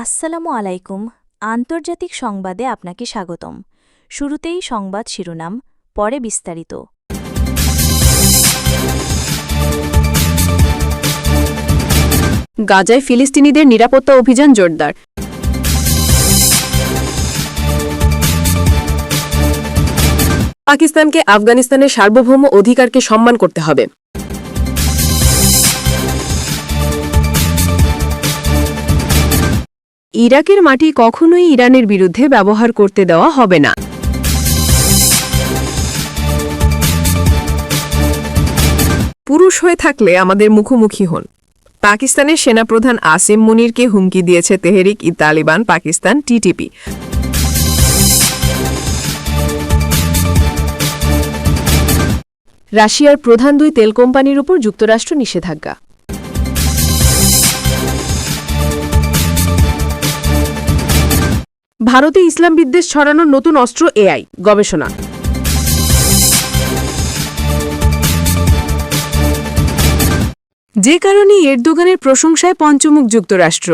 আসসালামু আলাইকুম। আন্তর্জাতিক সংবাদে আপনাকে স্বাগতম। শুরুতেই সংবাদ শিরোনাম, পরে বিস্তারিত। গাজায় ফিলিস্তিনিদের নিরাপত্তা অভিযান জোরদার। পাকিস্তানকে আফগানিস্তানের সার্বভৌম অধিকারকে সম্মান করতে হবে। ইরাকের মাটি কখনোই ইরানের বিরুদ্ধে ব্যবহার করতে দেওয়া হবে না। পুরুষ হয়ে থাকলে আমাদের মুখোমুখি হন। পাকিস্তানের সেনাপ্রধান আসিম মুনিরকে হুমকি দিয়েছে তেহরিক ই তালিবান পাকিস্তান টিটিপি রাশিয়ার প্রধান দুই তেল কোম্পানির উপর যুক্তরাষ্ট্র নিষেধাজ্ঞা। ভারতে ইসলাম বিদ্বেষ ছড়ানোর নতুন অস্ত্র এআই, গবেষণা। যে কারণে এরদোগানের প্রশংসায় পঞ্চমুখ যুক্তরাষ্ট্র।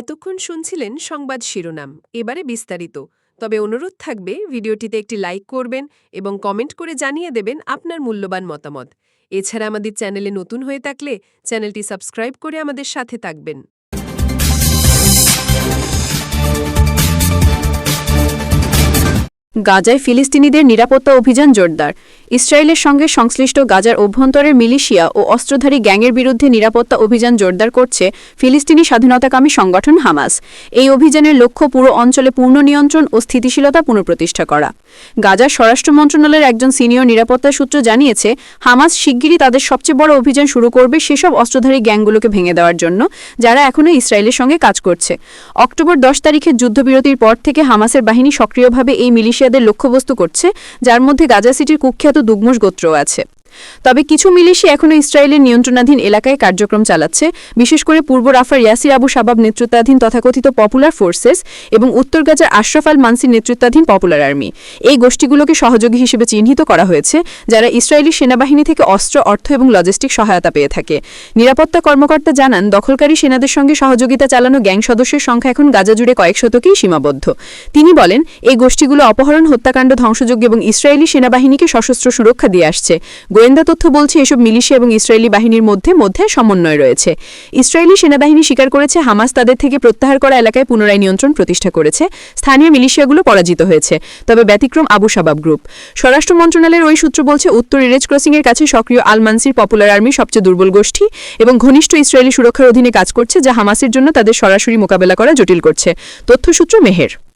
এতক্ষণ শুনছিলেন সংবাদ শিরোনাম, এবারে বিস্তারিত। তবে অনুরোধ থাকবে, ভিডিওটিতে একটি লাইক করবেন এবং কমেন্ট করে জানিয়ে দেবেন আপনার মূল্যবান মতামত। এছাড়া আমাদের চ্যানেলে নতুন হয়ে থাকলে চ্যানেলটি সাবস্ক্রাইব করে আমাদের সাথে থাকবেন। গাজায় ফিলিস্তিনিদের নিরাপত্তা অভিযান জোরদার। ইসরায়েলের সঙ্গে সংশ্লিষ্ট গাজার অভ্যন্তরের মিলিশিয়া ও অস্ত্রধারী গ্যাংয়ের বিরুদ্ধে নিরাপত্তা অভিযান জোরদার করছে ফিলিস্তিনি স্বাধীনতাকামী সংগঠন হামাস। এই অভিযানের লক্ষ্য পুরো অঞ্চলে পূর্ণ নিয়ন্ত্রণ ও স্থিতিশীলতা পুনঃপ্রতিষ্ঠা করা। গাজার স্বরাষ্ট্র মন্ত্রণালয়ের একজন সিনিয়র নিরাপত্তা সূত্র জানিয়েছে, হামাস শিগগিরই তাদের সবচেয়ে বড় অভিযান শুরু করবে সেসব অস্ত্রধারী গ্যাংগুলোকে ভেঙে দেওয়ার জন্য, যারা এখনও ইসরায়েলের সঙ্গে কাজ করছে। অক্টোবর দশ তারিখের যুদ্ধবিরতির পর থেকে হামাসের বাহিনী সক্রিয়ভাবে এই মিলিশিয়াদের লক্ষ্যবস্তু করছে যার মধ্যে গাজা সিটির কুখ্যাত দুগ্মস গোত্রও আছে। তবে কিছু মিলিশি এখনও ইসরায়েলের নিয়ন্ত্রণাধীন এলাকায় কার্যক্রম চালাচ্ছে, বিশেষ করে পূর্ব রাফার ইয়াসির আবু শাবাব নেতৃত্বাধীন তথাকথিত পপুলার ফোর্সেস এবং উত্তর গাজার আশরাফ আল মানসির নেতৃত্বাধীন পপুলার আর্মি। এই গোষ্ঠীগুলোকে সহযোগী হিসেবে চিহ্নিত করা হয়েছে, যারা ইসরায়েলি সেনাবাহিনী থেকে অস্ত্র, অর্থ এবং লজিস্টিক সহায়তা পেয়ে থাকে। নিরাপত্তা কর্মকর্তা জানান, দখলকারী সেনাদের সঙ্গে সহযোগিতা চালানো গ্যাং সদস্যের সংখ্যা এখন গাজা জুড়ে কয়েক শতকেই সীমাবদ্ধ। তিনি বলেন, এই গোষ্ঠীগুলো অপহরণ, হত্যাকাণ্ড ধ্বংসযোগ্য এবং ইসরায়েলি সেনাবাহিনীকে সশস্ত্র সুরক্ষা দিয়ে আসছে। গোয়েন্দা তথ্য বলছে এসব মিলিশিয়া এবং ইসরায়েলি বাহিনীর মধ্যে মধ্যে সমন্বয় রয়েছে। ইসরায়েলি সেনাবাহিনী স্বীকার করেছে হামাস তাদের থেকে প্রত্যাহার করা এলাকায় পুনরায় নিয়ন্ত্রণ প্রতিষ্ঠা করেছে। স্থানীয় মিলিশিয়াগুলো পরাজিত হয়েছে, তবে ব্যতিক্রম আবু শাবাব গ্রুপ। স্বরাষ্ট্র মন্ত্রণালয়ের ওই সূত্র বলছে, উত্তর ইরেজ ক্রসিংয়ের কাছে সক্রিয় আল মানসির পপুলার আর্মি সবচেয়ে দুর্বল গোষ্ঠী এবং ঘনিষ্ঠ ইসরায়েলি সুরক্ষার অধীনে কাজ করছে, যা হামাসের জন্য তাদের সরাসরি মোকাবেলা করা জটিল করছে। তথ্যসূত্র মেহের।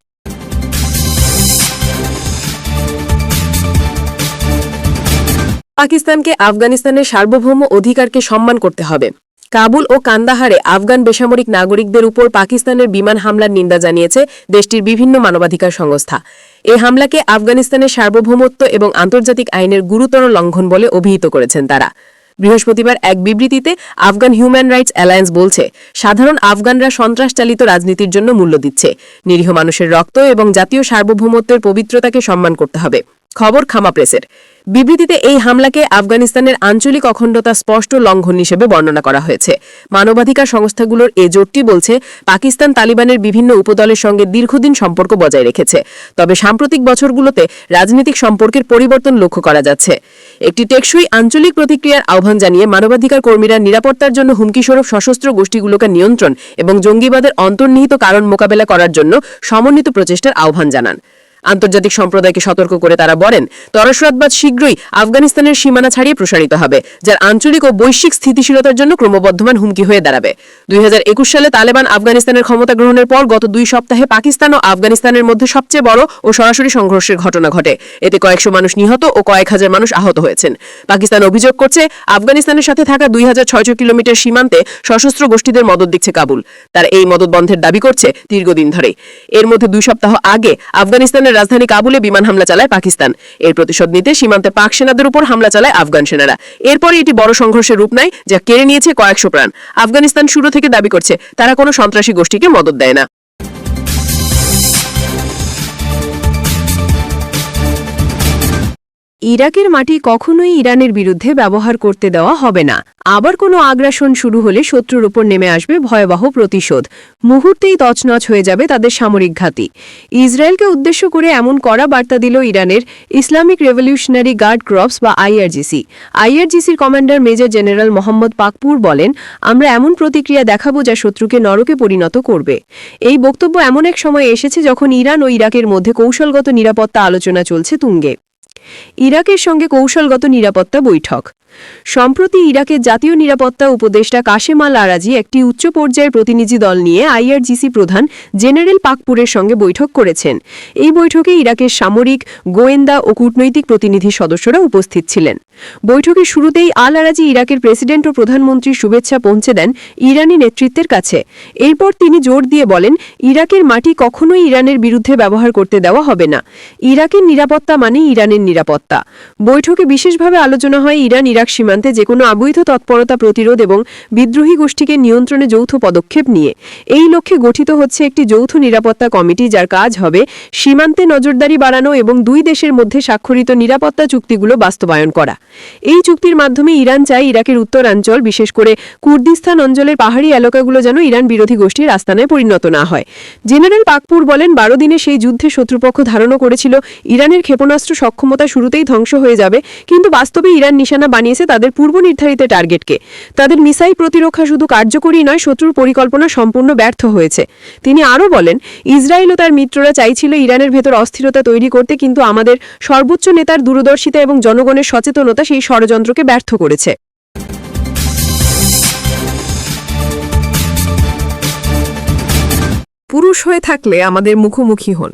পাকিস্তানকে আফগানিস্তানের সার্বভৌম অধিকারকে সম্মান করতে হবে। কাবুল ও কান্দাহারে আফগান বেসামরিক নাগরিকদের উপর পাকিস্তানের বিমান হামলার নিন্দা জানিয়েছে দেশটির বিভিন্ন মানবাধিকার সংস্থা। এ হামলাকে আফগানিস্তানের সার্বভৌমত্ব এবং আন্তর্জাতিক আইনের গুরুতর লঙ্ঘন বলে অভিহিত করেছেন তারা। বৃহস্পতিবার এক বিবৃতিতে আফগান হিউম্যান রাইটস অ্যালায়েন্স বলছে, সাধারণ আফগানরা সন্ত্রাসচালিত রাজনীতির জন্য মূল্য দিচ্ছে। নিরীহ মানুষের রক্ত এবং জাতীয় সার্বভৌমত্বের পবিত্রতাকে সম্মান করতে হবে। খবর খামা প্রেসের। বিবৃতিতে এই হামলাকে আফগানিস্তানের আঞ্চলিক অখণ্ডতা স্পষ্ট লঙ্ঘন হিসেবে বর্ণনা করা হয়েছে। মানবাধিকার সংস্থাগুলোর এ জোটটি বলছে, পাকিস্তান তালিবানের বিভিন্ন উপদলের সঙ্গে দীর্ঘদিন সম্পর্ক বজায় রেখেছে। তবে সাম্প্রতিক বছরগুলোতে রাজনৈতিক সম্পর্কের পরিবর্তন লক্ষ্য করা যাচ্ছে। একটি টেকসই আঞ্চলিক প্রতিক্রিয়ার আহ্বান জানিয়ে মানবাধিকার কর্মীরা নিরাপত্তার জন্য হুমকিস্বরূপ সশস্ত্র গোষ্ঠীগুলোকে নিয়ন্ত্রণ এবং জঙ্গিবাদের অন্তর্নিহিত কারণ মোকাবেলা করার জন্য সমন্বিত প্রচেষ্টার আহ্বান জানান। আন্তর্জাতিক সম্প্রদায়কে সতর্ক করে তারা বলেন তরসরাতবাদ শীঘ্রই আফগানিস্তানের সীমানা ছাড়িয়ে প্রসারিত হবে, যার আঞ্চলিক ও বৈশ্বিক স্থিতিশীলতার জন্য ক্রমবর্ধমান হুমকি হয়ে দাঁড়াবে। দুই সালে তালেবান আফগানিস্তানের ক্ষমতা গ্রহণের পর গত দুই সপ্তাহে পাকিস্তান ও আফগানিস্তানের মধ্যে সবচেয়ে বড় ও সরাসরি সংঘর্ষের ঘটনা ঘটে। এতে কয়েকশো মানুষ নিহত ও কয়েক হাজার মানুষ আহত হয়েছেন। পাকিস্তান অভিযোগ করছে, আফগানিস্তানের সাথে থাকা দুই হাজার ছয়শো কিলোমিটার সীমান্তে সশস্ত্র গোষ্ঠীদের মদত দিচ্ছে কাবুল। তারা এই মদত বন্ধের দাবি করছে দীর্ঘদিন ধরে এর মধ্যে দুই সপ্তাহ আগে আফগানিস্তানের রাজধানী কাবুলে বিমান হামলা চালায় পাকিস্তান। এর প্রতিশোধ নিতে সীমান্তে পাক সেনাদের উপর হামলা চালায় আফগান সেনারা। এরপরই এটি বড় সংঘর্ষের রূপ নেয়, যা কেড়ে নিয়েছে কয়েকশো প্রাণ। আফগানিস্তান শুরু থেকে দাবি করছে, তারা কোনো সন্ত্রাসী গোষ্ঠীকে মদত দেয় না। ইরাকের মাটি কখনোই ইরানের বিরুদ্ধে ব্যবহার করতে দেওয়া হবে না। আবার কোনো আগ্রাসন শুরু হলে শত্রুর উপর নেমে আসবে ভয়াবহ প্রতিশোধ। মুহূর্তেই তছনছ হয়ে যাবে তাদের সামরিক ঘাঁটি। ইসরায়েলকে উদ্দেশ্য করে এমন কড়া বার্তা দিল ইরানের ইসলামিক রেভলিউশনারি গার্ড ক্রপস বা IRGC. আইআরজিসির commander major general Mohammad Pakpour বলেন, আমরা এমন প্রতিক্রিয়া দেখাবো যা শত্রুকে নরকে পরিণত করবে। এই বক্তব্য এমন এক সময় এসেছে যখন ইরান ও ইরাকের মধ্যে কৌশলগত নিরাপত্তা আলোচনা চলছে তুঙ্গে। ইরাকের সঙ্গে কৌশলগত নিরাপত্তা বৈঠক। সম্প্রতি ইরাকের জাতীয় নিরাপত্তা উপদেষ্টা কাশেম আল আরাজি একটি উচ্চ পর্যায়ের প্রতিনিধি দল নিয়ে আইআরজিসি প্রধান জেনারেল পাকপুরের সঙ্গে বৈঠক করেছেন। এই বৈঠকে ইরাকের সামরিক, গোয়েন্দা ও কূটনৈতিক প্রতিনিধি সদস্যরা উপস্থিত ছিলেন। বৈঠকের শুরুতেই আল আরাজি ইরাকের প্রেসিডেন্ট ও প্রধানমন্ত্রীর শুভেচ্ছা পৌঁছে দেন ইরানি নেতৃত্বের কাছে। এরপর তিনি জোর দিয়ে বলেন, ইরাকের মাটি কখনোই ইরানের বিরুদ্ধে ব্যবহার করতে দেওয়া হবে না। ইরাকের নিরাপত্তা মানে ইরানের নিরাপত্তা। বৈঠকে বিশেষভাবে আলোচনা হয় ইরান ইরাক সীমান্তে যে কোনো অবৈধ তৎপরতা প্রতিরোধ এবং বিদ্রোহী গোষ্ঠীকে নিয়ন্ত্রণে যৌথ পদক্ষেপ নিয়ে। এই লক্ষ্যে গঠিত হচ্ছে একটি যৌথ নিরাপত্তা কমিটি যার কাজ হবে সীমান্তে নজরদারি বাড়ানো এবং দুই দেশের মধ্যে স্বাক্ষরিত নিরাপত্তা চুক্তিগুলো বাস্তবায়ন করা। এই চুক্তির মাধ্যমে ইরান চায় ইরাকের উত্তরাঞ্চল, বিশেষ করে কুর্দিস্তান অঞ্চলের পাহাড়ি এলাকাগুলো যেন ইরান বিরোধী গোষ্ঠীর আস্তানায় পরিণত না হয়। জেনারেল পাকপুর বলেন, বারো দিনে সেই যুদ্ধে শত্রুপক্ষ ধারণা করেছিল, ইরানের ক্ষেপণাস্ত্র সক্ষমতা শুরুতেই ধ্বংস হয়ে যাবে, কিন্তু বাস্তবে ইরান নিশানা বানিয়েছে তাদের পূর্ব নির্ধারিত টার্গেটকে। তাদের মিসাইল প্রতিরক্ষা শুধু কার্যকরী নয়, শত্রুর পরিকল্পনা সম্পূর্ণ ব্যর্থ হয়েছে। তিনি আরও বলেন, ইসরায়েল ও তার মিত্ররা চাইছিল ইরানের ভেতর অস্থিরতা তৈরি করতে, কিন্তু আমাদের সর্বোচ্চ নেতার দূরদর্শিতা এবং জনগণের সচেতনতা সেই ষড়যন্ত্রকে ব্যর্থ করেছে। পুরুষ হয়ে থাকলে আমাদের মুখোমুখি হন।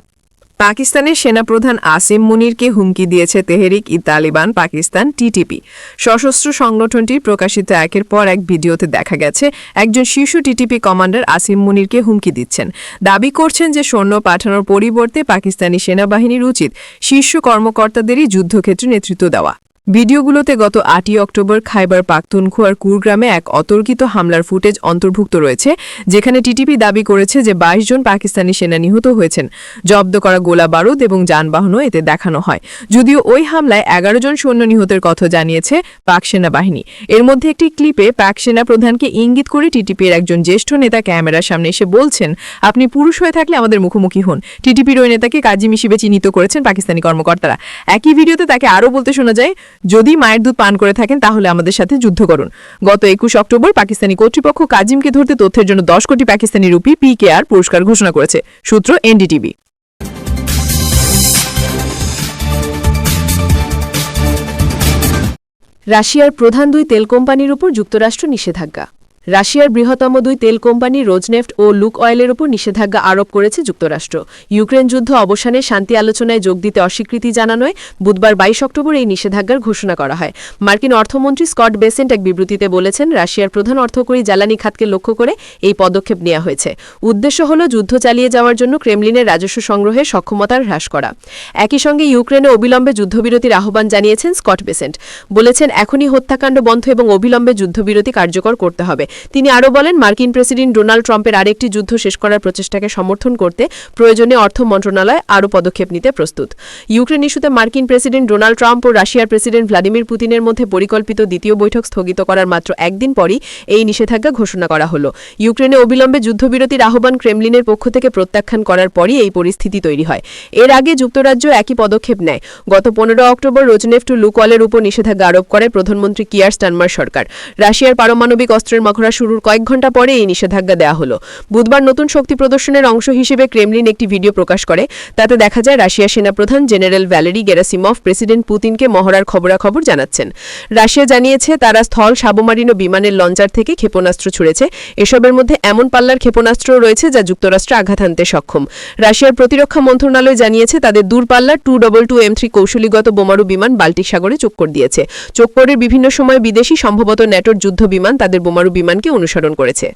পাকিস্তানের সেনাপ্রধান আসিম মুনিরকে হুমকি দিয়েছে তেহরিক ই তালিবান পাকিস্তান টিটিপি সশস্ত্র সংগঠনটির প্রকাশিত একের পর এক ভিডিওতে দেখা গেছে, একজন শীর্ষ টিটিপি কমান্ডার আসিম মুনিরকে হুমকি দিচ্ছেন। দাবি করছেন যে সৈন্য পাঠানোর পরিবর্তে পাকিস্তানি সেনাবাহিনীর উচিত শীর্ষ কর্মকর্তাদেরই যুদ্ধক্ষেত্রে নেতৃত্ব দেওয়া। ভিডিওগুলোতে গত আটই অক্টোবর খাইবার পাখতুনখোয়ার কুরগ্রামে এক অতর্কিত হামলার ফুটেজ অন্তর্ভুক্ত রয়েছে, যেখানে টিটিপি দাবি করেছে যে বাইশ জন পাকিস্তানি সেনা নিহত হয়েছেন। জব্দ করা গোলা বারুদ এবং যানবাহনও এতে দেখানো হয়। যদিও ওই হামলায় এগারো জন সৈন্য নিহতের কথা জানিয়েছে পাক সেনাবাহিনী। এর মধ্যে একটি ক্লিপে পাক সেনা প্রধানকে ইঙ্গিত করে টিটিপির একজন জ্যেষ্ঠ নেতা ক্যামেরার সামনে এসে বলছেন, আপনি পুরুষ হয়ে থাকলে আমাদের মুখোমুখি হন। টিটিপির ওই নেতাকে কাজিম হিসেবে চিহ্নিত করেছেন পাকিস্তানি কর্মকর্তারা। একই ভিডিওতে তাকে আরও বলতে শোনা যায় যদি মায়ের দুধ পান করে থাকেন, তাহলে আমাদের সাথে যুদ্ধ করুন। গত একুশ অক্টোবর পাকিস্তানি কর্তৃপক্ষ কাজিমকে ধরতে তথ্যের জন্য দশ কোটি পাকিস্তানি রুপি পিকেআর পুরস্কার ঘোষণা করেছে, সূত্র এনডিটিভি। রাশিয়ার প্রধান দুই তেল কোম্পানির উপর যুক্তরাষ্ট্র নিষেধাজ্ঞা। রাশিয়ার বৃহত্তম দুই তেল কোম্পানি রোজনেফট ও লুক অয়েলের উপর নিষেধাজ্ঞা আরোপ করেছে যুক্তরাষ্ট্র। ইউক্রেন যুদ্ধ অবসানে শান্তি আলোচনায় যোগ দিতে অস্বীকৃতি জানানোয় বুধবার বাইশ অক্টোবর এই নিষেধাজ্ঞার ঘোষণা করা হয়। মার্কিন অর্থমন্ত্রী স্কট বেসেন্ট এক বিবৃতিতে বলেছেন, রাশিয়ার প্রধান অর্থকরী জ্বালানি খাতকে লক্ষ্য করে এই পদক্ষেপ নেওয়া হয়েছে। উদ্দেশ্য হল যুদ্ধ চালিয়ে যাওয়ার জন্য ক্রেমলিনের রাজস্ব সংগ্রহে সক্ষমতার হ্রাস করা। একই সঙ্গে ইউক্রেনে অবিলম্বে যুদ্ধবিরতির আহ্বান জানিয়েছেন স্কট বেসেন্ট। বলেছেন, এখনই হত্যাকাণ্ড বন্ধ এবং অবিলম্বে যুদ্ধবিরতি কার্যকর করতে হবে। তিনি আরও বলেন, মার্কিন প্রেসিডেন্ট ডোনাল্ড ট্রাম্পের আরেকটি যুদ্ধ শেষ করার প্রচেষ্টাকে সমর্থন করতে প্রয়োজনে অর্থ মন্ত্রণালয় আরও পদক্ষেপ নিতে প্রস্তুত। ইউক্রেন ইস্যুতে মার্কিন প্রেসিডেন্ট ডোনাল্ড ট্রাম্প ও রাশিয়ার প্রেসিডেন্ট ভ্লাদিমির পুতিনের মধ্যে পরিকল্পিত দ্বিতীয় বৈঠক স্থগিত করার মাত্র একদিন পরই এই নিষেধাজ্ঞা ঘোষণা করা হলো। ইউক্রেনে অবিলম্বে যুদ্ধবিরতির আহ্বান ক্রেমলিনের পক্ষ থেকে প্রত্যাখ্যান করার পরই এই পরিস্থিতি তৈরি হয়। এর আগে যুক্তরাজ্য একই পদক্ষেপ নেয়। গত পনেরো অক্টোবর রোজনেফ টু লুকওয়ালের উপর নিষেধাজ্ঞা আরোপ করে প্রধানমন্ত্রী কিয়ার স্টানমার সরকার। রাশিয়ার পারমাণবিক অস্ত্রের মখড়া শুরুর কয়েক ঘণ্টা পরে এই নিষেধাজ্ঞা দেওয়া হলো। বুধবার নতুন শক্তি প্রদর্শনের অংশ হিসেবে ক্রেমলিন একটি ভিডিও প্রকাশ করে। তাতে দেখা যায় রাশিয়া সেনাপ্রধান জেনারেল ভ্যালেরি গেরাসিমভ, প্রেসিডেন্ট পুতিনকে মহড়ার খবরাখবর জানাচ্ছেন। রাশিয়া জানিয়েছে, তারা স্থল সাবমারিন ও বিমানের লঞ্চার থেকে ক্ষেপণাস্ত্র ছুড়েছে। এসবের মধ্যে এমন পাল্লার ক্ষেপণাস্ত্র রয়েছে যা যুক্তরাষ্ট্র আঘাত হানতে সক্ষম। রাশিয়ার প্রতিরক্ষা মন্ত্রণালয় জানিয়েছে, তাদের দূরপাল্লার two double two M three কৌশলীগত বোমারু বিমান বাল্টিক সাগরে চক্কর দিয়েছে। চক্করের বিভিন্ন সময় বিদেশি সম্ভবত ন্যাটোর যুদ্ধ বিমান তাদের বোমারু বিমানকে অনুসরণ করেছে।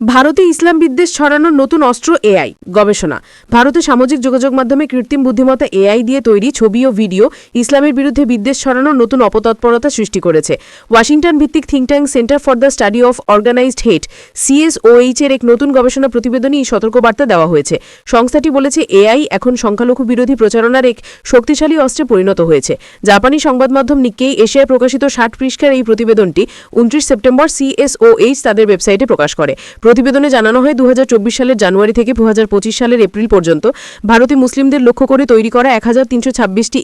ভারতে ইসলাম বিদ্বেষ ছড়ানোর নতুন অস্ত্র এআই। গবেষণা। ভারতে সামাজিক যোগাযোগ মাধ্যমে কৃত্রিম বুদ্ধিমত্তা এআই দিয়ে তৈরি ছবি ও ভিডিও ইসলামের বিরুদ্ধে বিদ্বেষ ছড়ানোর নতুন অপতৎপরতা সৃষ্টি করেছে। ওয়াশিংটন ভিত্তিক think tank Center for the Study of Organized Hate CSOH এর এক নতুন গবেষণা প্রতিবেদনে এই সতর্কবার্তা দেওয়া হয়েছে। সংস্থাটি বলেছে, এআই এখন সংখ্যালঘু বিরোধী প্রচারণার এক শক্তিশালী অস্ত্রে পরিণত হয়েছে। জাপানি সংবাদ মাধ্যম নিকেই এশিয়ায় প্রকাশিত ষাট পৃষ্ঠার এই প্রতিবেদনটি উনত্রিশ সেপ্টেম্বর সিএসওএইচ তাদের ওয়েবসাইটে প্রকাশ করে। প্রতিবেদনে জানানো হয় দু হাজার চব্বিশ সালের জানুয়ারি থেকে দু হাজার পঁচিশ সালের এপ্রিল পর্যন্ত ভারতে মুসলিমদের লক্ষ্য করে তৈরি করা এক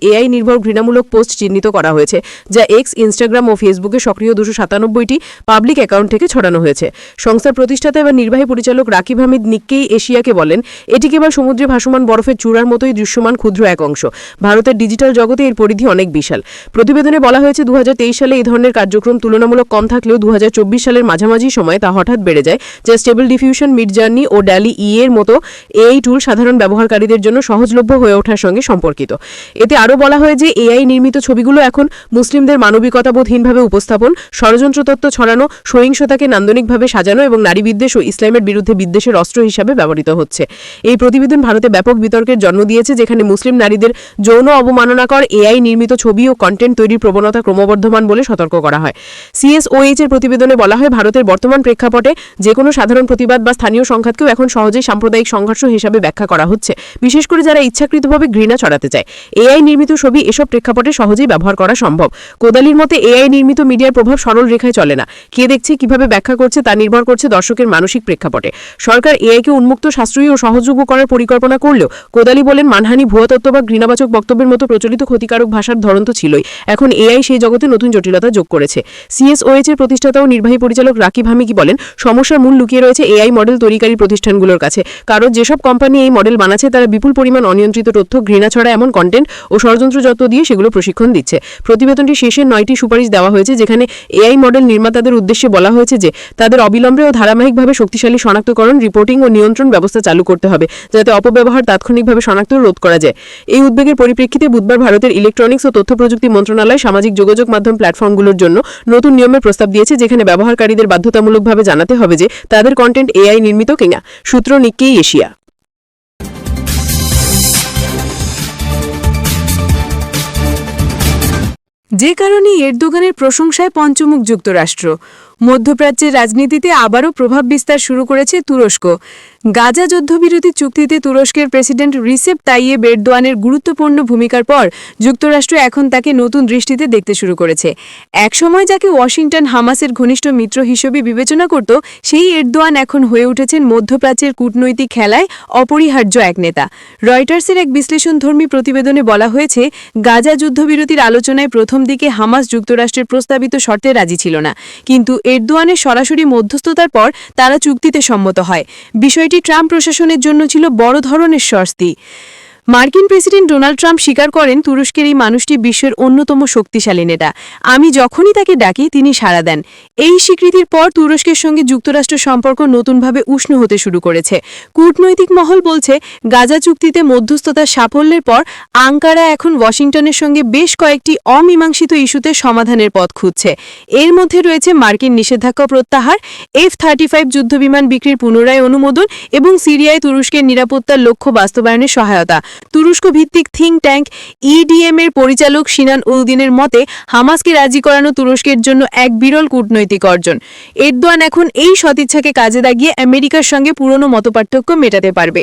এআই নির্ভর ঘৃণামূলক পোস্ট চিহ্নিত করা হয়েছে, যা এক্স ইনস্টাগ্রাম ও ফেসবুকে সক্রিয় দুশো সাতানব্বইটি পাবলিক অ্যাকাউন্ট থেকে ছড়ানো হয়েছে। সংস্থার প্রতিষ্ঠাতা এবং নির্বাহী পরিচালক রাকিব হামিদ নিক্কেই এশিয়াকে বলেন, এটি কেবল সমুদ্রে ভাসমান বরফের চূড়ার মতোই দৃশ্যমান ক্ষুদ্র এক অংশ। ভারতের ডিজিটাল জগতে এর পরিধি অনেক বিশাল। প্রতিবেদনে বলা হয়েছে দু হাজার তেইশ সালে এই ধরনের কার্যক্রম তুলনামূলক কম থাকলেও দু হাজার চব্বিশ সালের মাঝামাঝি সময়ে তা হঠাৎ বেড়ে যায়, যা স্টেবল ডিফিউশন মিড জার্নি ও ড্যালি ই এর মতো এআই টুল সাধারণ ব্যবহারকারীদের জন্য সহজলভ্য হয়ে ওঠার সঙ্গে সম্পর্কিত। এতে আরও বলা হয় যে এআই নির্মিত ছবিগুলো এখন মুসলিমদের মানবিকতাবোধহীনভাবে উপস্থাপন, ষড়যন্ত্র তত্ত্ব ছড়ানো, সহিংসতাকে নান্দনিকভাবে সাজানো এবং নারী বিদ্বেষ ও ইসলামের বিরুদ্ধে বিদ্বেষের অস্ত্র হিসাবে ব্যবহৃত হচ্ছে। এই প্রতিবেদন ভারতে ব্যাপক বিতর্কের জন্ম দিয়েছে, যেখানে মুসলিম নারীদের যৌন অবমাননাকর এআই নির্মিত ছবি ও কন্টেন্ট তৈরির প্রবণতা ক্রমবর্ধমান বলে সতর্ক করা হয়। সিএসওএইচ এর প্রতিবেদনে বলা হয়, ভারতের বর্তমান প্রেক্ষাপটে যে কোনো সাধারণ প্রতিবাদ বা স্থানীয় সংঘাতকেও এখন সহজেই সাম্প্রদায়িক সংঘর্ষ হিসাবে ব্যাখ্যা করা হচ্ছে। বিশেষ করে যারা ইচ্ছাকৃতভাবে ঘৃণা ছড়াতে চায়। এআই নির্মিত ছবি এসব প্রেক্ষাপটে সহজেই ব্যবহার করা সম্ভব। কোদালির মতে এআই নির্মিত মিডিয়ার প্রভাব সরল রেখায় চলে না। কে দেখছে, কীভাবে ব্যাখ্যা করছে, তা নির্ভর করছে দর্শকের মানসিক প্রেক্ষাপটে। সরকার এআইকে উন্মুক্ত, সাশ্রয়ী ও সহযোগ্য করার পরিকল্পনা করলেও কোদালি বলেন, মানহানি, ভুয়া তত্ত্ব বা ঘৃণাবাচক বক্তব্যের মতো প্রচলিত ক্ষতিকারক ভাষার ধরন তো ছিলই। এখন এআই সেই জগতে নতুন জটিলতা যোগ করেছে। সিএসওএইচ এর প্রতিষ্ঠাতা ও নির্বাহী পরিচালক রাকিব হামিকি বলেন, সমস্যার মূল লুকিয়ে রয়েছে এআই মডেল তৈরিকারী প্রতিষ্ঠানগুলোর কাছে। কারণ যেসব কোম্পানি এই মডেল বানাচ্ছে, তারা বিপুল পরিমাণ অনিয়ন্ত্রিত তথ্য, ঘৃণা ছড়া এমন কন্টেন্ট ও ষড়যন্ত্র যত্ন দিয়ে সেগুলো প্রশিক্ষণ দিচ্ছে। প্রতিবেদনটি শেষে নয়টি সুপারিশ দেওয়া হয়েছে, যেখানে এআই মডেল নির্মাতাদের উদ্দেশ্যে বলা হয়েছে যে, তাদের অবিলম্বে ও ধারাবাহিকভাবে শক্তিশালী শনাক্তকরণ রিপোর্টিং ও নিয়ন্ত্রণ ব্যবস্থা চালু করতে হবে, যাতে অপব্যবহার তাৎক্ষণিকভাবে শনাক্ত রোধ করা যায়। এই উদ্বেগের পরিপ্রেক্ষিতে বুধবার ভারতের ইলেকট্রনিক্স ও তথ্য প্রযুক্তি মন্ত্রণালয় সামাজিক যোগাযোগ মাধ্যম প্ল্যাটফর্মগুলোর জন্য নতুন নিয়মের প্রস্তাব দিয়েছে, যেখানে ব্যবহারকারীদের বাধ্যতামূলকভাবে জানাতে হবে যে তাদের কন্টেন্ট এআই নির্মিত কিনা? সূত্র নিকেই এশিয়া। যে কারণে এর দোকানের প্রশংসায় পঞ্চমুখ যুক্তরাষ্ট্র। মধ্যপ্রাচ্যের রাজনীতিতে আবারও প্রভাব বিস্তার শুরু করেছে তুরস্ক। গাজা যুদ্ধবিরতি চুক্তিতে তুরস্কের প্রেসিডেন্ট রিসেপ তাইয়ে এরদোয়ানের গুরুত্বপূর্ণ ভূমিকার পর যুক্তরাষ্ট্র এখন তাকে নতুন দৃষ্টিতে দেখতে শুরু করেছে। একসময় যাকে ওয়াশিংটন হামাসের ঘনিষ্ঠ মিত্র হিসেবে বিবেচনা করত, সেই এরদোয়ান এখন হয়ে উঠেছেন মধ্যপ্রাচ্যের কূটনৈতিক খেলায় অপরিহার্য এক নেতা। রয়টার্সের এক বিশ্লেষণধর্মী প্রতিবেদনে বলা হয়েছে, গাজা যুদ্ধবিরতির আলোচনায় প্রথম দিকে হামাস যুক্তরাষ্ট্রের প্রস্তাবিত শর্তে রাজি ছিল না। কিন্তু এরদোয়ানের সরাসরি মধ্যস্থতার পর তারা চুক্তিতে সম্মত হয়। বিষয়টি ট্রাম্প প্রশাসনের জন্য ছিল বড় ধরনের স্বস্তি। মার্কিন প্রেসিডেন্ট ডোনাল্ড ট্রাম্প স্বীকার করেন তুরস্কের এই মানুষটি বিশ্বের অন্যতম শক্তিশালী নেতা। আমি যখনই তাকে ডাকি, তিনি সাড়া দেন। এই স্বীকৃতির পর তুরস্কের সঙ্গে যুক্তরাষ্ট্র সম্পর্ক নতুনভাবে উষ্ণ হতে শুরু করেছে। কূটনৈতিক মহল বলছে, গাজা চুক্তিতে মধ্যস্থতার সাফল্যের পর আঙ্কারা এখন ওয়াশিংটনের সঙ্গে বেশ কয়েকটি অমীমাংসিত ইস্যুতে সমাধানের পথ খুঁজছে। এর মধ্যে রয়েছে মার্কিন নিষেধাজ্ঞা প্রত্যাহার, এফ থার্টি ফাইভ যুদ্ধবিমান বিক্রির পুনরায় অনুমোদন এবং সিরিয়ায় তুরস্কের নিরাপত্তার লক্ষ্য বাস্তবায়নের সহায়তা। তুরস্ক ভিত্তিক থিঙ্ক ট্যাঙ্ক ইডিএম এর পরিচালক সিনান উদ্দিনের মতে, হামাসকে রাজি করানো তুরস্কের জন্য এক বিরল কূটনৈতিক অর্জন। এরদোয়ান এখন এই সদিচ্ছাকে কাজে লাগিয়ে আমেরিকার সঙ্গে পুরনো মতপার্থক্য মেটাতে পারবে।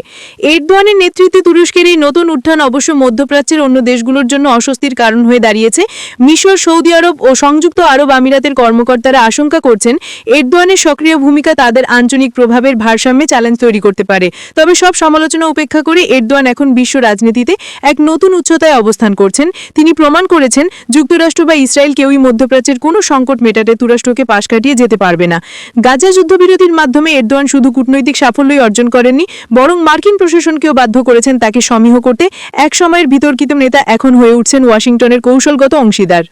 এরদোয়ানের নেতৃত্বে তুরস্কের এই নতুন উত্থান অবশ্য মধ্যপ্রাচ্যের অন্য দেশগুলোর জন্য অস্বস্তির কারণ হয়ে দাঁড়িয়েছে। মিশর, সৌদি আরব ও সংযুক্ত আরব আমিরাতের কর্মকর্তারা আশঙ্কা করছেন, এরদোয়ানের সক্রিয় ভূমিকা তাদের আঞ্চলিক প্রভাবের ভারসাম্যে চ্যালেঞ্জ তৈরি করতে পারে। তবে সব সমালোচনা উপেক্ষা করে এরদোয়ান এখন বিশ্ব রাজনীতিতে এক নতুন উচ্চতায় অবস্থান করছেন। তিনি প্রমাণ করেছেন, যুক্তরাষ্ট্র বা ইসরায়েল কেউই মধ্যপ্রাচ্যের কোনো সংকট মেটাতে তুরস্ককে পাশ কাটিয়ে যেতে পারবে না। গাজা যুদ্ধবিরতির মাধ্যমে এরদোয়ান শুধু কূটনৈতিক সাফল্যই অর্জন করেননি, বরং মার্কিন প্রশাসনকেও বাধ্য করেছেন তাকে সমীহ করতে। এক সময়ের বিতর্কিত নেতা এখন হয়ে উঠছেন ওয়াশিংটনের কৌশলগত অংশীদার।